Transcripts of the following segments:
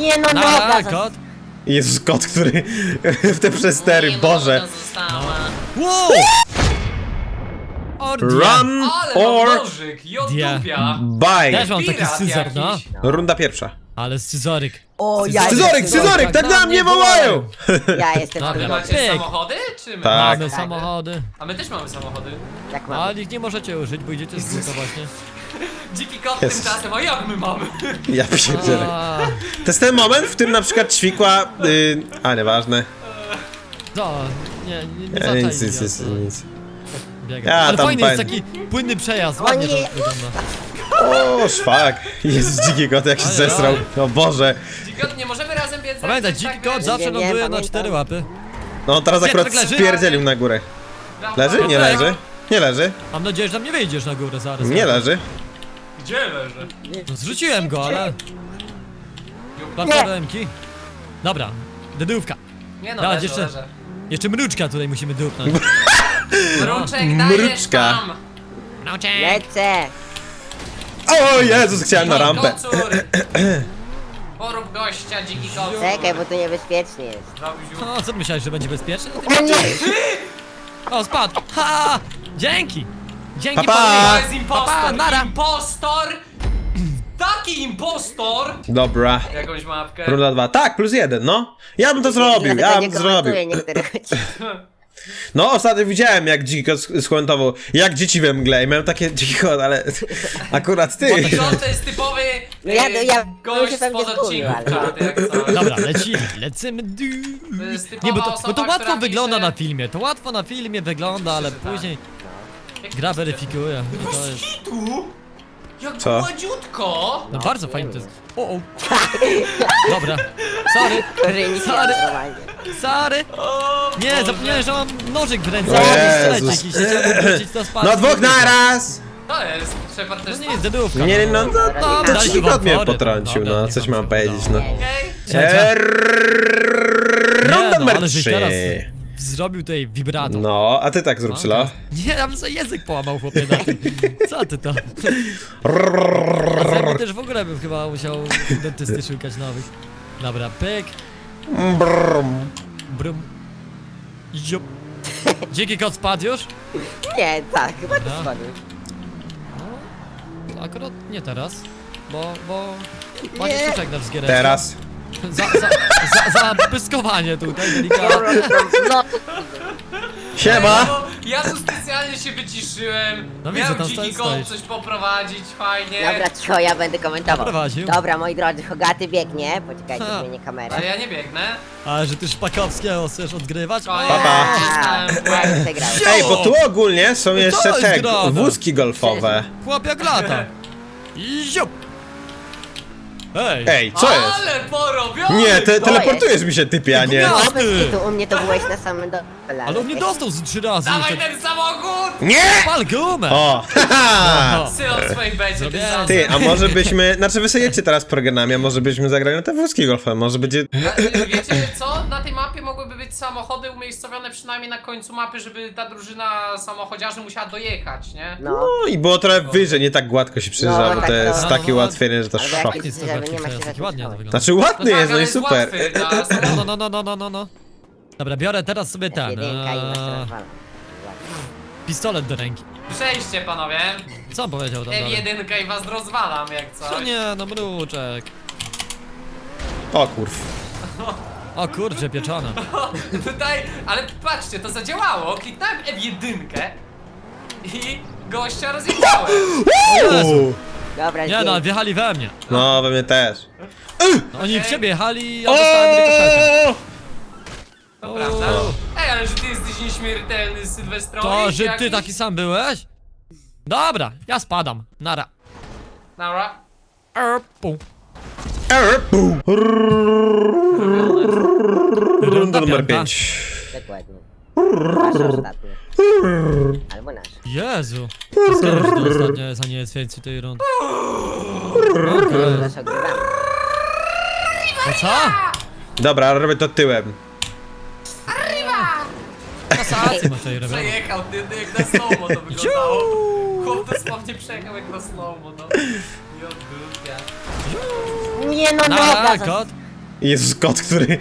Nie no, dobra. za- kot. Jezus, kot, który w te przestery, Nie, Boże. Wow! Ordia. Run Ale or mam nożyk, jodupia. buy. Też mam taki Pirat scyzor, no. jakiś. Runda pierwsza. Ale scyzoryk. O, ja Scyzoryk, jestem- scyzoryk, tak na mnie wołają! Ja jestem Dobra. Wy Dobra. macie Pyk. samochody? Czy my? Tak. Mamy samochody. A my też mamy samochody. Jak mam? Ale ich nie możecie użyć, bo idziecie z buta właśnie. Dziki kot tymczasem, a jak my mamy? Ja pierdzielę. A, To jest ten moment, w którym na przykład ćwikła... Y, a, nieważne. Co? Nie, nie, nie Ja, zaczaj nic, nic, nic, nic. Biega. Ja Ale tam fajny jest taki płynny przejazd, ładnie nie. to wygląda. O, szwak. Jezus, dziki kot, jak się zesrał. O Boże. Dziki kot, nie możemy razem biec? Pamiętaj, tak, dziki tak, kot zawsze ląduje na pamiętam. cztery łapy. No, teraz akurat tak leży? spierdzielił na górę. Brawo. Leży? Nie leży. Nie leży. Mam nadzieję, że tam nie wyjdziesz na górę zaraz. Nie leży. Gdzie leży? No, Zrzuciłem go, ale... Platformki. Dobra, dedówka. Nie no, Dawaj, leży, jeszcze- leży. Jeszcze mruczka tutaj musimy dupnąć. Mruczek, dajesz Mruczka. tam. Mruczek! Lecę. O Jezus, chciałem na rampę. Kocur. Porób gościa, dziki kot. Czekaj, bo to niebezpiecznie jest. Zrobił. No, co ty myślałeś, że będzie bezpiecznie? Ty- O nie! O, spadł! Ha! Dzięki! Dzięki Pa, pa. To jest impostor! Pa, pa, nara. Impostor! Taki impostor! Dobra. Jakąś mapkę. Runda dwa. Tak, plus jeden, no. Ja bym to zrobił, Dlatego ja nie bym to zrobił. komentuję niektórych odcinków. No, ostatnio widziałem, jak dziki kot sk- skomentował, jak dzieci we mgle i miałem takie dziki kot, ale akurat ty. No to jest typowy No ja- e, ja gość się pewnie spod ale- jak coś. Dobra, lecimy, lecimy. Du. To jest typowa Nie, bo to, osoba, bo to łatwo która wygląda pisze- na filmie, to łatwo na filmie wygląda, ale tak. później gra to weryfikuje. I to jest... Tu? Jak Co? gładziutko! No bardzo fajnie to jest. O, o. Dobra, sorry, Sorry. normalnie. sorry. O, Nie, zapomniałem, że mam nożyk w ręce. O strzelać Jezus. jakiś, chciałem wrócić do spadku. No dwóch naraz! To jest, Shepard też To nie jest dedówka. Nie, no, no, no, to się dziki wam kot mnie potrącił, no, coś mam powiedzieć, no. Okej? Eee, Runda no, numer ale teraz. Zrobił tutaj vibrato. No, a ty tak zrób, Sylo. Nie, ja bym sobie język połamał chłopie na tym. Co ty to? A zęby też w ogóle bym chyba musiał u dentysty szukać nowych. Dobra, pyk, Brum. brum. Ziup. Dziki kot spadł już? Nie, tak, chyba to Dobra. spadł. No, akurat nie teraz, bo, bo... Panie Nie. Nasz. Teraz. Za, za, za, za pyskowanie tutaj, delikatnie. Siema! No, ja tu specjalnie się wyciszyłem. No widzę, Miał tam dziki stoisz. coś poprowadzić, fajnie. dobra, cicho, ja będę komentował. Prowadził. Dobra, moi drodzy, Hogaty biegnie. Poczekajcie, Ha. zmienię kamerę. Ale ja nie biegnę. A, że ty Szpakowskiego chcesz odgrywać? Koniec. Pa, pa. A, ja przegrał. Ej, bo tu ogólnie są jeszcze jest te grane. wózki golfowe. Chłop jak lata. Ziup. Ej. Ej, co jest? Ale porobiony! Nie, te, teleportujesz mi się, typie, a nie. Gówniarz. No, bez kitu, u mnie to byłeś na samym dole. Ale on mnie dostał z trzy razy Dawaj jeszcze. ten samochód! Nie! Pal gumę! O, haha! O. Syl od swojej becie, Zrobiłem. tym Ty, a może byśmy, znaczy wy sobie jedźcie teraz programie, a może byśmy zagrali na te wózki golfowe, może będzie... A, Wiecie co? Mogłyby być samochody umiejscowione przynajmniej na końcu mapy, żeby ta drużyna samochodziarzy musiała dojechać, nie? No, No i było trochę wyżej, nie tak gładko się przyjeżdża, No, bo tak, to no. jest No, takie no, no. ułatwienie, że to Ale szok. jak- Fajnie jest to Żeby bardziej nie ma się przejazd, taki ładnie to wygląda. Znaczy ładny No tak, jest, no ale i super. łatwy dla samochodu. No, no, no, no, no, no, no. Dobra, biorę teraz sobie ten. jedynka i masz Eee, teraz walę. pistolet do ręki. Przejście panowie. Co on powiedział tam dalej? F1 i was rozwalam jak No coś. nie, no mruczek. O kurw. O kurczę, pieczone. Tutaj, ale patrzcie, to zadziałało. Kliknąłem F1 i gościa rozjechałem. Uuu. Dobra, Nie no, wjechali we mnie. No, we mnie też. No, oni w ciebie jechali, a dostałem rykoszetem. To prawda. Ej, ale że ty jesteś nieśmiertelny Sylwestrowi? To, że ty jakiś? taki sam byłeś? Dobra, ja spadam. Nara. Nara. Erpu. Erpu. Runda numer piąta. 5. Dokładnie. Ostatni. Albo nasz. Jezu. Już to ostatnio jest, a nie jest więcej tej rundy. Nasz ogrywamy. Co? Dobra, robię to tyłem. Kasację masz tutaj robione. Przejechał, ty, ty jak na slowmo to wyglądało. Chłop dosłownie przejechał jak na slowmo, no. Nie no, noga. za- kot. Jezus, kot, który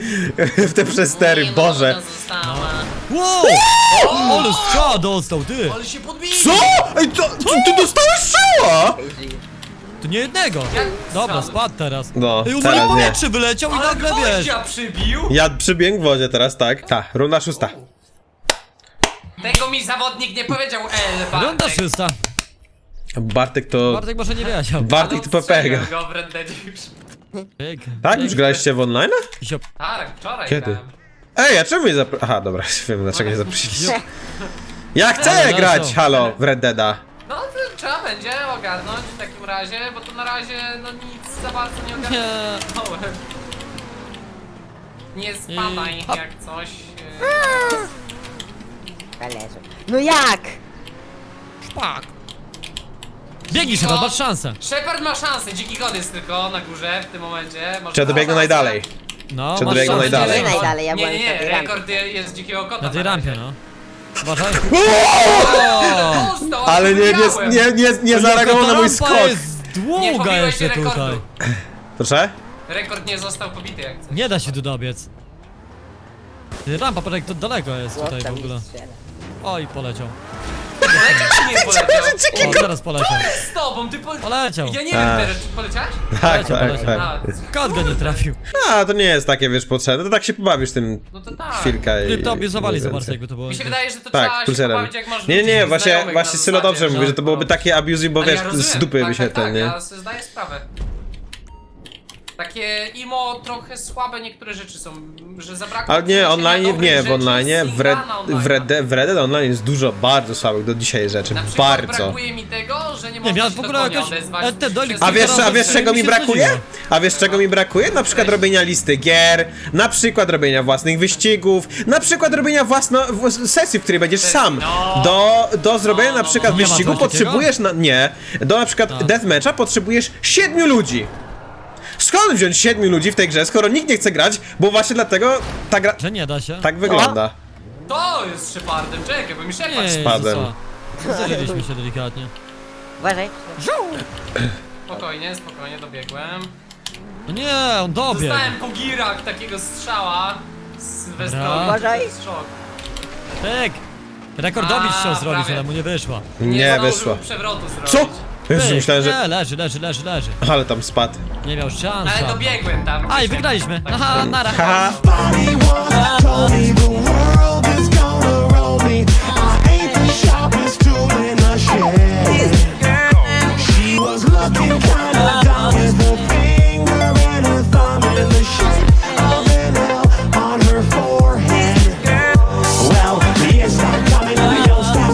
w te przestery, Nie, no, Boże. ona została. Wow! Ale strzała dostał, ty! Ale się podbili! Co? Ej, to, to, ty dostałeś strzała! Tu nie jednego! Jak Dobra, spadł? spadł teraz. No, Ej, on teraz w nie. powietrze wyleciał i Ale nagle wiesz. gwoździa przybił! Ja przybiegł w wodzie teraz, tak? Ta, runda szósta. Tego mi zawodnik nie powiedział, El Runda szósta. Bartek to... Bartek może nie wiedział. Bartek to go w Rendedzie już. Pyk. Tak? Już graliście w online? Tak, wczoraj Kiedy? grałem. Ej, a czemu mnie zapro... Aha, dobra, wiem dlaczego nie zaprosiliście. Ja chcę grać, dobra. halo, w Red Deada. No to trzeba będzie ogarnąć w takim razie, bo to na razie no nic za bardzo nie Nie. ogarnąłem. Nie spadaj jak coś. e. No jak? Szpak. Biegnij się, masz szansę. Shepard ma szansę, dziki god jest tylko na górze w tym momencie. Może Trzeba dobiegnąć najdalej. No, Czy masz szansę. najdalej? Nie najdalej, ja nie, byłem nie, na nie, tej rekord jest dziekiego kota. Na tej rampie, no. Uważaj. Dostał, Ale nie, nie, nie, nie, nie zareagował na mój rampa skok. jest Nie długa pobiłeś jeszcze rekordu. tutaj. Proszę? Rekord nie został pobity jak coś. Nie da się tu dobiec. Ty, Rampa, patrz jak to daleko jest tutaj Chłopca w mi ogóle. strzela. Oj, poleciał. Poleciał czy nie poleciał? O, teraz poleciał. Z tobą, ty po... Poleciał. Ja nie wiem A. teraz, czy poleciałeś? Tak, Poleciał, tak, poleciał. tak. A, Kot go nie trafił. A, to nie jest takie, wiesz, potrzebne. To tak się pobawisz tym no to tak. chwilkę i... Ty to obiezowali, i zobaczcie więcej. jakby to było. Mi się wydaje, że to Tak, trzeba się pulserem. pobawić jak masz Nie, nie, właśnie, właśnie na Sylo dobrze zasadzie, mówi, że to byłoby takie abuse, bo wiesz, z dupy tak, by się tak, ten, tak, nie? Ja sobie zdaję sprawę. Takie imo trochę słabe niektóre rzeczy są, że zabrakło Ale nie, online, nie, w online, w Red, w, online. Red, w Red Dead Online jest dużo bardzo słabych do dzisiaj rzeczy, Na przykład bardzo. brakuje mi tego, że nie Nie, można ja się w ogóle konia jakoś- odezwać. e, te dolik- A wiesz, a wiesz czego mi brakuje? A wiesz czego mi brakuje? Na przykład robienia listy gier, na przykład robienia własnych wyścigów, na przykład robienia własno, w- sesji, w której będziesz sam. No. Do, do zrobienia No, na no, przykład no. Nie ma wyścigu czegoś takiego? potrzebujesz, na, nie, do na przykład Tak. deathmatcha potrzebujesz siedmiu ludzi. Skąd wziąć siedmiu ludzi w tej grze, skoro nikt nie chce grać, bo właśnie dlatego ta gra Że nie da się. tak wygląda. To jest Shepardem, czekaj, bo mi Shepard spadł. Spadłem. Jezusa. Zaliliśmy się delikatnie. Uważaj. Spokojnie, spokojnie, dobiegłem. No nie, on dobiegł. Dostałem po girach takiego strzała z Sylwestrowi. Uważaj. Szok. Pyk. Rekordowicz A, chciał zrobić, prawie. ale mu nie wyszła. Nie zdążył wyszło. przewrotu zrobić. Co? Jezu, Pyk. myślałem, że... Nie, leży, leży, leży, leży. Ale tam spadł. Nie miał szans. Ale dobiegłem tam. A i wygraliśmy. Aha, nara. Haha. Body